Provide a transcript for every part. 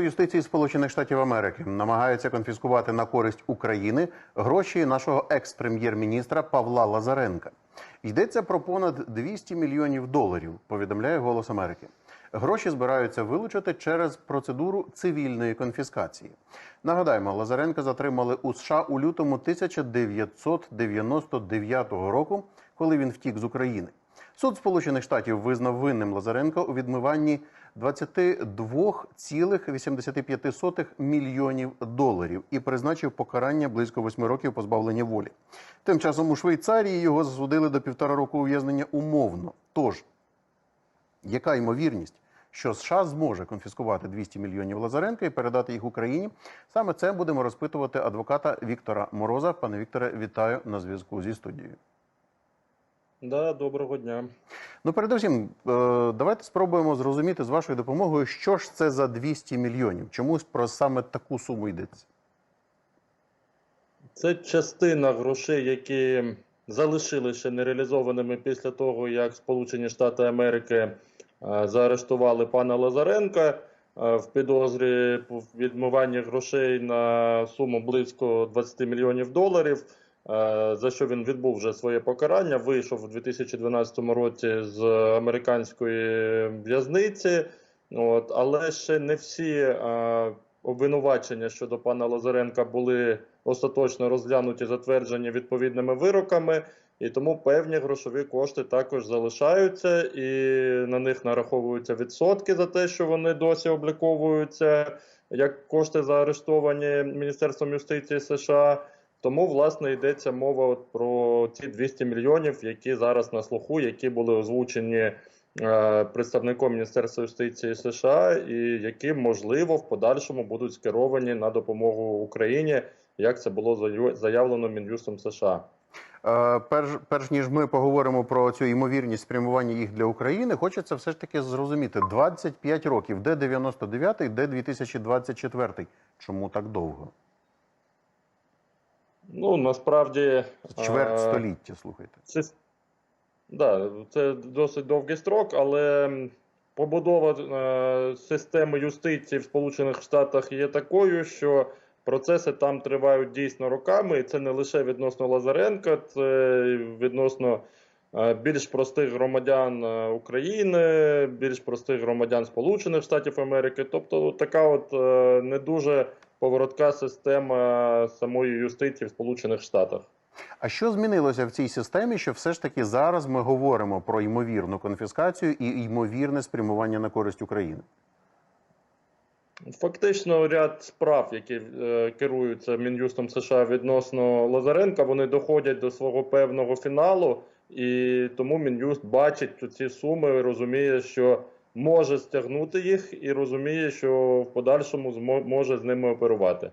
Юстиції Сполучених Штатів Америки намагається конфіскувати на користь України гроші нашого екс-прем'єр-міністра Павла Лазаренка. Йдеться про понад 200 мільйонів доларів. Повідомляє Голос Америки. Гроші збираються вилучити через процедуру цивільної конфіскації. Нагадаємо, Лазаренка затримали у США у лютому 1999 року, коли він втік з України. Суд Сполучених Штатів визнав винним Лазаренка у відмиванні 22,85 мільйонів доларів і призначив покарання близько 8 років позбавлення волі. Тим часом у Швейцарії його засудили до півтора року ув'язнення умовно. Тож, яка ймовірність, що США зможе конфіскувати 200 мільйонів Лазаренка і передати їх Україні? Саме це будемо розпитувати адвоката Віктора Мороза. Пане Вікторе, вітаю на зв'язку зі студією. Да, доброго дня. Ну, передусім, е, давайте спробуємо зрозуміти з вашою допомогою, що ж це за 200 мільйонів. Чомусь про саме таку суму йдеться. Це частина грошей, які залишилися нереалізованими після того, як Сполучені Штати Америки е, заарештували пана Лазаренка е, в підозрі в відмиванні грошей на суму близько 20 мільйонів доларів. Е, За що він відбув вже своє покарання, вийшов у 2012 році з американської в'язниці. От, але ще не всі е, обвинувачення щодо пана Лазаренка були остаточно розглянуті, затверджені відповідними вироками, і тому певні грошові кошти також залишаються, і на них нараховуються відсотки за те, що вони досі обліковуються як кошти заарештовані Міністерством юстиції США. Тому власне йдеться мова от про ці 200 мільйонів, які зараз на слуху, які були озвучені е, представником Міністерства юстиції США, і які можливо в подальшому будуть скеровані на допомогу Україні, як це було заявлено Мін'юстом США. Е, Перш, перш ніж ми поговоримо про цю ймовірність спрямування їх для України, хочеться все ж таки зрозуміти 25 років, де 99-й, де 2024-й. Чому так довго? Ну насправді Чверть е, століття, слухайте. Це, да, це досить довгий строк, але побудова е, системи юстиції в Сполучених Штатах є такою, що процеси там тривають дійсно роками, і це не лише відносно Лазаренка, це відносно е, більш простих громадян е, України, більш простих громадян Сполучених Штатів Америки. Тобто така от не дуже поворотка система самої юстиції в Сполучених Штатах. А що змінилося в цій системі, що все ж таки зараз ми говоримо про ймовірну конфіскацію і ймовірне спрямування на користь України? Фактично, ряд справ, які е, керуються Мін'юстом США відносно Лазаренка, вони доходять до свого певного фіналу, і тому Мін'юст бачить ці суми, розуміє, що може стягнути їх, і розуміє, що в подальшому може з ними оперувати.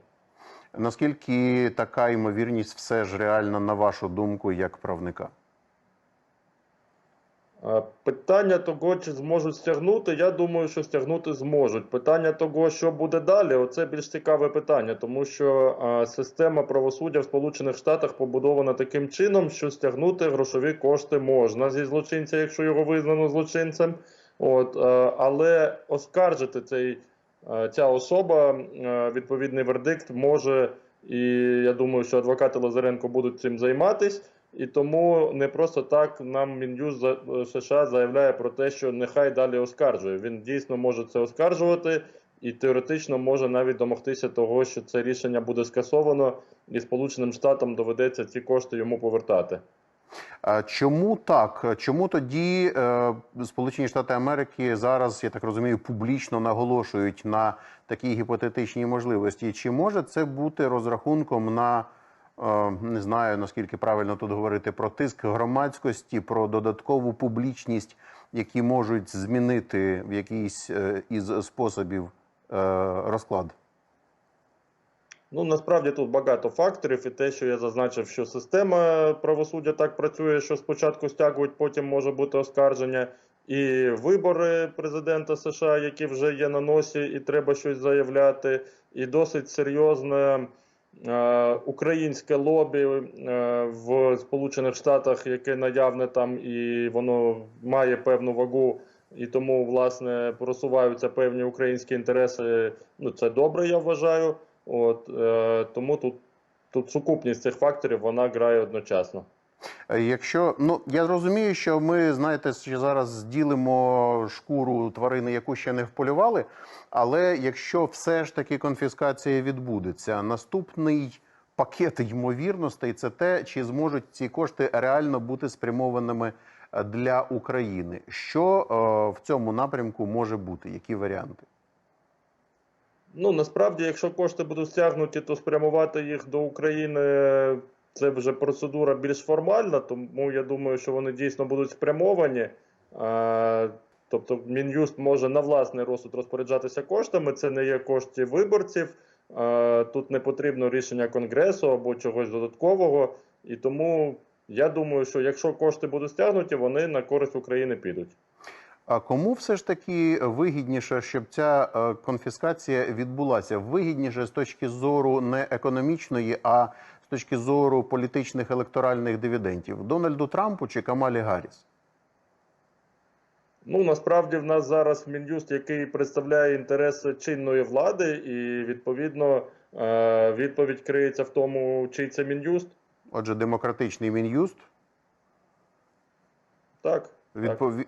Наскільки така ймовірність все ж реальна, на вашу думку, як правника? Питання того, чи зможуть стягнути, я думаю, що стягнути зможуть. Питання того, що буде далі, оце більш цікаве питання, тому що система правосуддя в Сполучених Штатах побудована таким чином, що стягнути грошові кошти можна зі злочинця, якщо його визнано злочинцем. От, е, але оскаржити цей, е, ця особа е, відповідний вердикт може, і я думаю, що адвокати Лазаренко будуть цим займатись. І тому не просто так нам Мін'юз США заявляє про те, що нехай далі оскаржує. Він дійсно може це оскаржувати і теоретично може навіть домогтися того, що це рішення буде скасовано, і Сполученим Штатам доведеться ці кошти йому повертати. А Чому так? Чому тоді е, Сполучені Штати Америки зараз, я так розумію, публічно наголошують на такій гіпотетичній можливості? Чи може це бути розрахунком на е, не знаю наскільки правильно тут говорити про тиск громадськості, про додаткову публічність, які можуть змінити в якийсь е, із способів е, розклад? Ну насправді тут багато факторів, і те, що я зазначив, що система правосуддя так працює, що спочатку стягують, потім може бути оскарження. І вибори президента США, які вже є на носі, і треба щось заявляти, і досить серйозне е, українське лобі е, в Сполучених Штатах, яке наявне там, і воно має певну вагу і тому власне просуваються певні українські інтереси. Ну це добре, я вважаю. От е, тому тут, тут сукупність цих факторів вона грає одночасно. Е, Якщо ну я розумію, що ми знаєте, що зараз зділимо шкуру тварини, яку ще не вполювали. Але якщо все ж таки конфіскація відбудеться, наступний пакет ймовірностей це те, чи зможуть ці кошти реально бути спрямованими е, для України. Що е, в цьому напрямку може бути? Які варіанти? Ну насправді, якщо кошти будуть стягнуті, то спрямувати їх до України це вже процедура більш формальна, тому я думаю, що вони дійсно будуть спрямовані. Тобто Мін'юст може на власний розсуд розпоряджатися коштами. Це не є кошти виборців. Тут не потрібно рішення конгресу або чогось додаткового. І тому я думаю, що якщо кошти будуть стягнуті, вони на користь України підуть. А кому все ж таки вигідніше, щоб ця е, конфіскація відбулася? Вигідніше з точки зору не економічної, а з точки зору політичних електоральних дивідендів Дональду Трампу чи Камалі Гарріс? Ну насправді в нас зараз Мін'юст, який представляє інтереси чинної влади, і відповідно е, відповідь криється в тому, чий це Мін'юст. Отже, демократичний мін'юст. Так.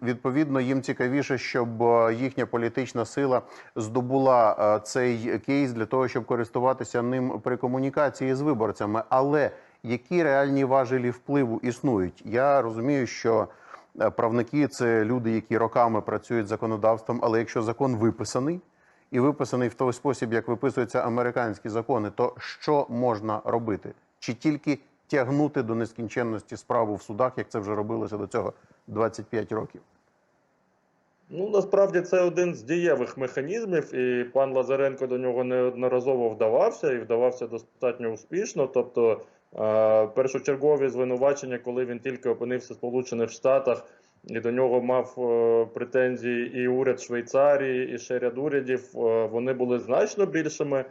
Відповідно, їм цікавіше, щоб е, їхня політична сила здобула е, цей кейс для того, щоб користуватися ним при комунікації з виборцями. Але які реальні важелі впливу існують? Я розумію, що е, правники це люди, які роками працюють законодавством, але якщо закон виписаний і виписаний в той спосіб, як виписуються американські закони, то що можна робити? Чи тільки тягнути до нескінченності справу в судах, як це вже робилося до цього 25 років? Ну насправді це один з дієвих механізмів, і пан Лазаренко до нього неодноразово вдавався і вдавався достатньо успішно. Тобто е, першочергові звинувачення, коли він тільки опинився в Сполучених Штатах, і до нього мав е, претензії і уряд Швейцарії, і ще ряд урядів, е, вони були значно більшими.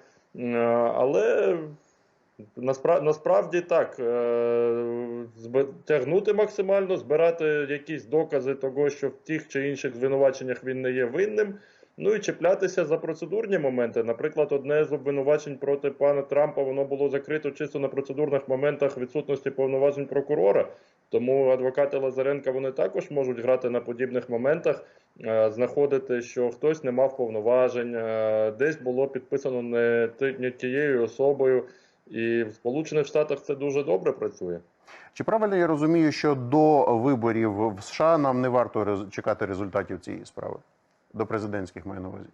Але Наспра- Насправді так, е, тягнути максимально, збирати якісь докази того, що в тих чи інших звинуваченнях він не є винним. Ну і чіплятися за процедурні моменти. Наприклад, одне з обвинувачень проти пана Трампа воно було закрито чисто на процедурних моментах відсутності повноважень прокурора. Тому адвокати Лазаренка вони також можуть грати на подібних моментах, е, знаходити, що хтось не мав повноважень, е, десь було підписано не тією особою. І в Сполучених Штатах це дуже добре працює. Чи правильно я розумію, що до виборів в США нам не варто чекати результатів цієї справи? До президентських маю на увазі.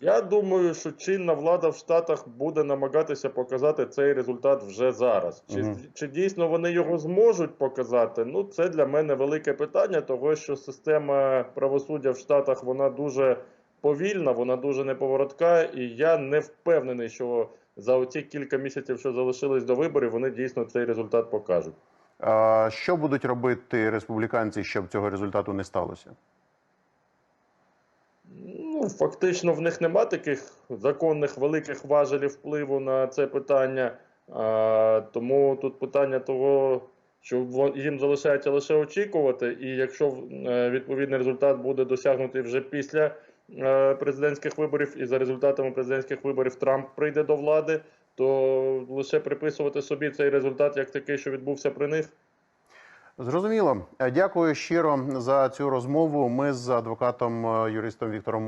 Я думаю, що чинна влада в Штатах буде намагатися показати цей результат вже зараз. Чи, Мгм. чи дійсно вони його зможуть показати? Ну, це для мене велике питання, того що система правосуддя в Штатах вона дуже повільна, вона дуже неповоротка, і я не впевнений, що за оці кілька місяців, що залишились до виборів, вони дійсно цей результат покажуть. А, що будуть робити республіканці, щоб цього результату не сталося? Ну, фактично, в них нема таких законних великих важелів впливу на це питання. А, тому тут питання того, що їм залишається лише очікувати, і якщо е, відповідний результат буде досягнутий вже після президентських виборів, і за результатами президентських виборів Трамп прийде до влади, то лише приписувати собі цей результат як такий, що відбувся при них. Зрозуміло. Е, Дякую щиро за цю розмову. Ми з адвокатом е, юристом Віктором